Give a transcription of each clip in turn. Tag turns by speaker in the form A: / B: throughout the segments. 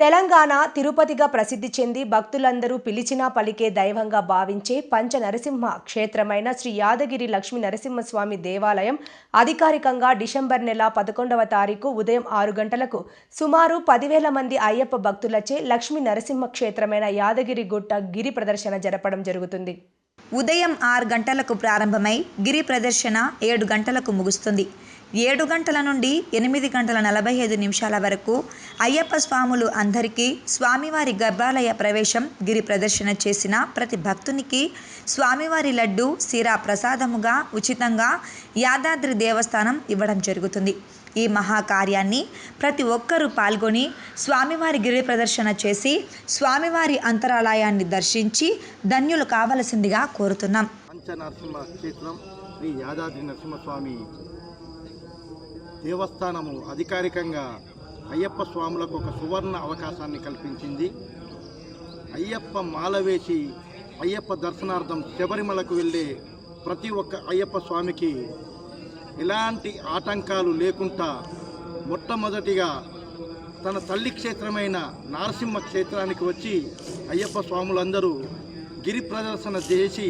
A: తెలంగాణ తిరుపతిగా ప్రసిద్ధి చెంది భక్తులందరూ పిలిచినా పలికే దైవంగా భావించే పంచ నరసింహ క్షేత్రమైన శ్రీ యాదగిరి లక్ష్మీ నరసింహస్వామి దేవాలయం అధికారికంగా డిసెంబర్ నెల పదకొండవ తారీఖు ఉదయం ఆరు గంటలకు సుమారు పదివేల మంది అయ్యప్ప భక్తులచే లక్ష్మీ నరసింహ క్షేత్రమైన యాదగిరి గుట్ట గిరి ప్రదర్శన జరపడం జరుగుతుంది.
B: ఉదయం ఆరు గంటలకు ప్రారంభమై గిరి ప్రదర్శన ఏడు గంటలకు ముగుస్తుంది. ఏడు గంటల నుండి ఎనిమిది గంటల నలభై ఐదు నిమిషాల వరకు అయ్యప్ప స్వాములు అందరికీ స్వామివారి గర్భాలయ ప్రవేశం గిరి ప్రదర్శన చేసిన ప్రతి భక్తునికి స్వామివారి లడ్డు సిరా ప్రసాదముగా ఉచితంగా యాదాద్రి దేవస్థానం ఇవ్వడం జరుగుతుంది. ఈ మహాకార్యాన్ని ప్రతి ఒక్కరూ పాల్గొని స్వామివారి గిరి ప్రదర్శన చేసి స్వామివారి అంతరాలయాన్ని దర్శించి ధన్యులు కావలసిందిగా కోరుతున్నాం.
C: పంచ క్షేత్రం శ్రీ యాదాద్రి నరసింహస్వామి దేవస్థానము అధికారికంగా అయ్యప్ప స్వాములకు ఒక సువర్ణ అవకాశాన్ని కల్పించింది. అయ్యప్ప మాల వేసి అయ్యప్ప దర్శనార్థం శబరిమలకు వెళ్ళే ప్రతి ఒక్క అయ్యప్ప స్వామికి ఎలాంటి ఆటంకాలు లేకుండా మొట్టమొదటిగా తన తల్లి క్షేత్రమైన నారసింహ క్షేత్రానికి వచ్చి అయ్యప్ప స్వాములందరూ గిరి ప్రదర్శన చేసి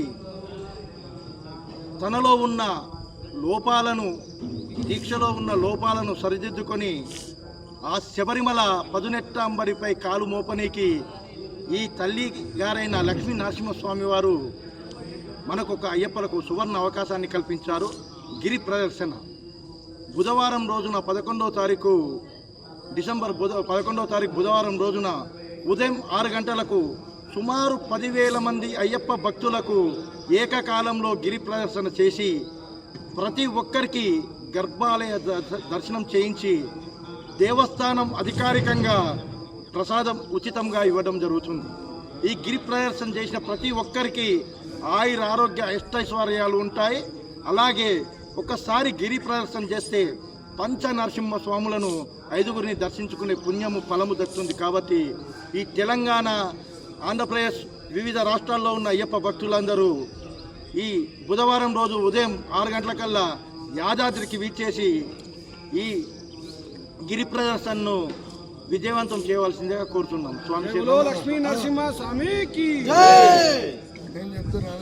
C: తనలో ఉన్న లోపాలను దీక్షలో ఉన్న లోపాలను సరిదిద్దుకొని ఆ శబరిమల పదునెట్టాంబరిపై కాలు మోపనీకి ఈ తల్లి గారైన లక్ష్మీ నరసింహస్వామి వారు మనకు ఒక అయ్యప్పలకు సువర్ణ అవకాశాన్ని కల్పించారు. గిరి ప్రదర్శన. బుధవారం రోజున పదకొండవ తారీఖు డిసెంబర్ బుధ పదకొండవ తారీఖు బుధవారం రోజున ఉదయం ఆరు గంటలకు సుమారు పదివేల మంది అయ్యప్ప భక్తులకు ఏకకాలంలో గిరి ప్రదర్శన చేసి ప్రతి ఒక్కరికి గర్భాలయ దర్శనం చేయించి దేవస్థానం అధికారికంగా ప్రసాదం ఉచితంగా ఇవ్వడం జరుగుతుంది. ఈ గిరి ప్రదర్శన చేసిన ప్రతి ఒక్కరికి ఆయుర ఆరోగ్య అష్టైశ్వర్యాలు ఉంటాయి. అలాగే ఒకసారి గిరి ప్రదర్శన చేస్తే పంచ నరసింహ స్వాములను ఐదుగురిని దర్శించుకునే పుణ్యము ఫలము దక్కుతుంది కాబట్టి ఈ తెలంగాణ ఆంధ్రప్రదేశ్ వివిధ రాష్ట్రాల్లో ఉన్న అయ్యప్ప భక్తులందరూ ఈ బుధవారం రోజు ఉదయం ఆరు గంటలకల్లా యాదాద్రికి వీచేసి ఈ గిరి ప్రదర్శనను విజయవంతం చేయవలసిందిగా కోరుతున్నాం. స్వామి
D: లక్ష్మీ నరసింహ స్వామికి
E: నేను చెప్తున్నాను